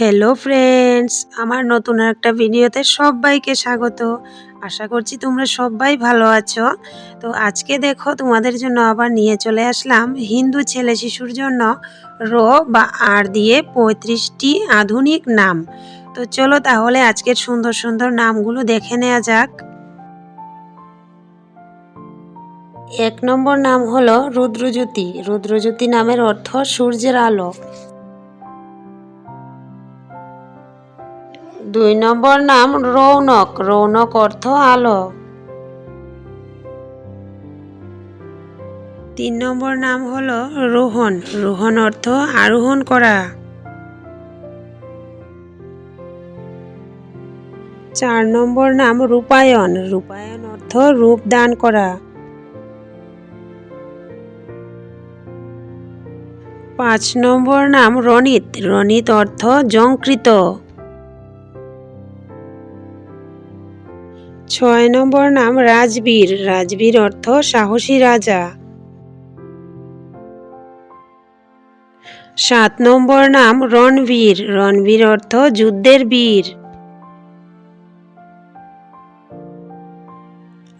Hello friends আমার নতুন একটা ভিডিওতে সবাইকে স্বাগত। আশা করছি তোমরা সবাই ভালো আছো। তো আজকে দেখো, তোমাদের জন্য আবার নিয়ে চলে আসলাম হিন্দু ছেলে শিশুর জন্য র বা আর দিয়ে পঁয়ত্রিশটি আধুনিক নাম। তো চলো তাহলে আজকের সুন্দর সুন্দর নামগুলো দেখে নেওয়া যাক। এক নম্বর নাম হলো রুদ্রজ্যোতি। রুদ্রজ্যোতি নামের অর্থ সূর্যের আলো। দুই নম্বর নাম রৌনক। রৌনক অর্থ আলো। তিন নম্বর নাম হলো রোহন। রোহন অর্থ আরোহণ করা। চার নম্বর নাম রূপায়ণ। রূপায়ণ অর্থ রূপ দান করা। পাঁচ নম্বর নাম রনিত রনিত অর্থ জংকৃত। ছয় নম্বর নাম রাজবীর। রাজবীর অর্থ সাহসী রাজা। সাত নম্বর নাম রণবীর। রণবীর অর্থ যুদ্ধের বীর।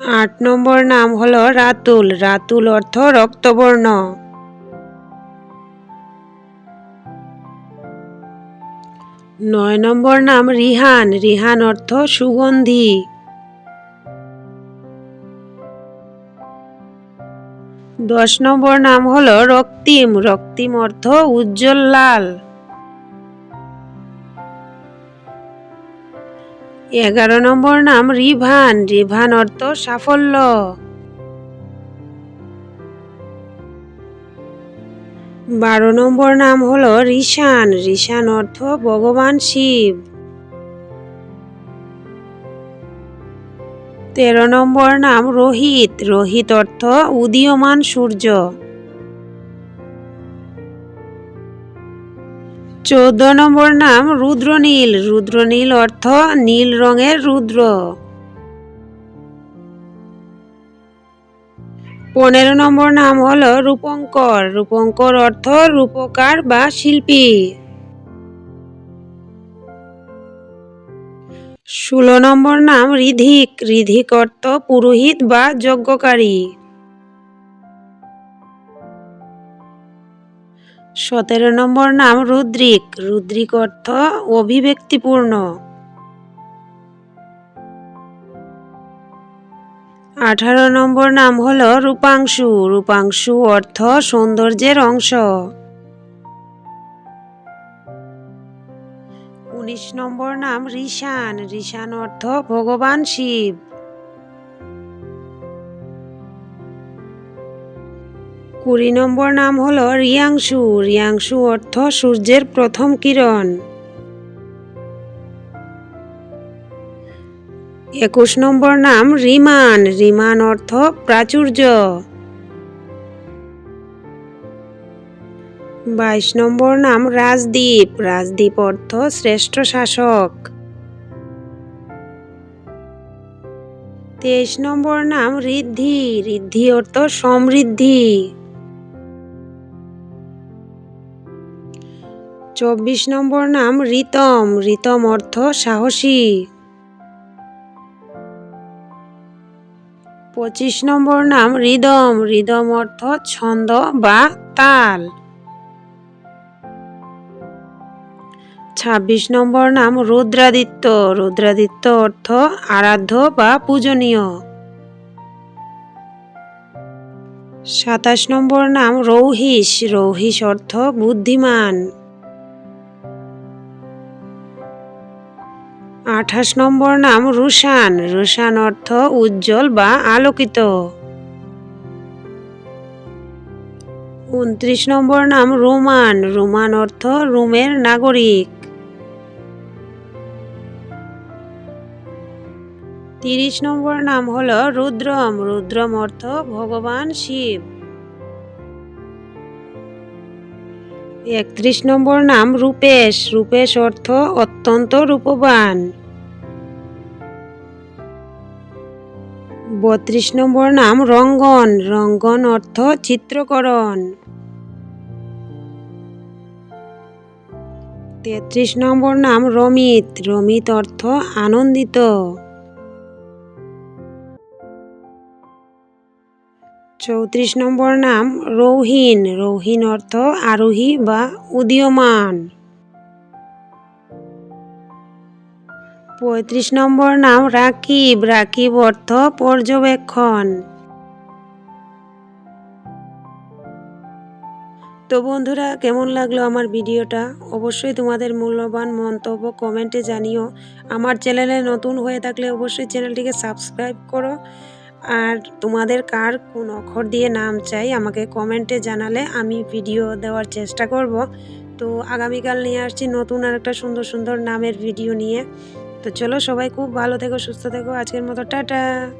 আট নম্বর নাম হলো রাতুল। রাতুল অর্থ রক্তবর্ণ। নয় নম্বর নাম রিহান। রিহান অর্থ সুগন্ধি। দশ নম্বর নাম হলো রক্তিম রক্তিম অর্থ উজ্জ্বল লাল। এগারো নম্বর নাম রিভান রিভান অর্থ সাফল্য। বারো নম্বর নাম হলো ঋষান ঋষান অর্থ ভগবান শিব। তেরো নম্বর নাম রোহিত। রোহিত অর্থ উদীয়মান সূর্য। চৌদ্দ নম্বর নাম রুদ্রনীল। রুদ্রনীল অর্থ নীল রঙের রুদ্র। পনেরো নম্বর নাম হল রূপঙ্কর। রূপঙ্কর অর্থ রূপকার বা শিল্পী। ষোলো নম্বর নাম ঋধিক ঋধিক অর্থ পুরোহিত বা যজ্ঞকারী। সতেরো নম্বর নাম রুদ্রিক। রুদ্রিক অর্থ অভিব্যক্তিপূর্ণ। আঠারো নম্বর নাম হল রূপাংশু। রূপাংশু অর্থ সৌন্দর্যের অংশ। উনিশ নম্বর নাম ঋষান ঋষান অর্থ ভগবান শিব। কুড়ি নম্বর নাম হলো রিয়াংশু। রিয়াংশু অর্থ সূর্যের প্রথম কিরণ। একুশ নম্বর নাম রিমান। রিমান অর্থ প্রাচুর্য। বাইশ নম্বর নাম রাজদ্বীপ রাজদ্বীপ অর্থ শ্রেষ্ঠ শাসক। তেইশ নম্বর নাম ঋদ্ধি। ঋদ্ধি অর্থ সমৃদ্ধি। চব্বিশ নম্বর নাম রিতম রিতম অর্থ সাহসী। পঁচিশ নম্বর নাম রিদম। রিদম অর্থ ছন্দ বা তাল। ছাব্বিশ নম্বর নাম রুদ্রাদিত্য। রুদ্রাদিত্য অর্থ আরাধ্য বা পূজনীয়। সাতাশ নম্বর নাম রৌহিস রৌহিস অর্থ বুদ্ধিমান। আঠাশ নম্বর নাম রুশান। রুশান অর্থ উজ্জ্বল বা আলোকিত। উনত্রিশ নম্বর নাম রোমান। রোমান অর্থ রোমের নাগরিক। তিরিশ নম্বর নাম হলো রুদ্রম। রুদ্রম অর্থ ভগবান শিব। একত্রিশ নম্বর নাম রূপেশ। রূপেশ অর্থ অত্যন্ত রূপবান। বত্রিশ নম্বর নাম রঙ্গন। রঙ্গন অর্থ চিত্রকরণ। তেত্রিশ নম্বর নাম রমিত। রমিত অর্থ আনন্দিত। চৌত্রিশ নম্বর নাম রৌহিন। রৌহিন অর্থ আরোহী বা উদীয়মান। পঁয়ত্রিশ নম্বর নাম রাকিব। রাকিব অর্থ পর্যবেক্ষণ। তো বন্ধুরা, কেমন লাগল আমার ভিডিওটা? অবশ্যই তোমাদের মূল্যবান মন্তব্য কমেন্টে জানিও। আমার চ্যানেলে নতুন হয়ে থাকলে অবশ্যই চ্যানেলটিকে সাবস্ক্রাইব করো। আর তোমাদের কার কোন অক্ষর দিয়ে নাম চাই আমাকে কমেন্টে জানালে আমি ভিডিও দেওয়ার চেষ্টা করব। তো আগামীকাল নিয়ে আসছি নতুন আর একটা সুন্দর সুন্দর নামের ভিডিও নিয়ে। তো চলো সবাই খুব ভালো থেকো, সুস্থ থেকো। আজকের মতো টাটা।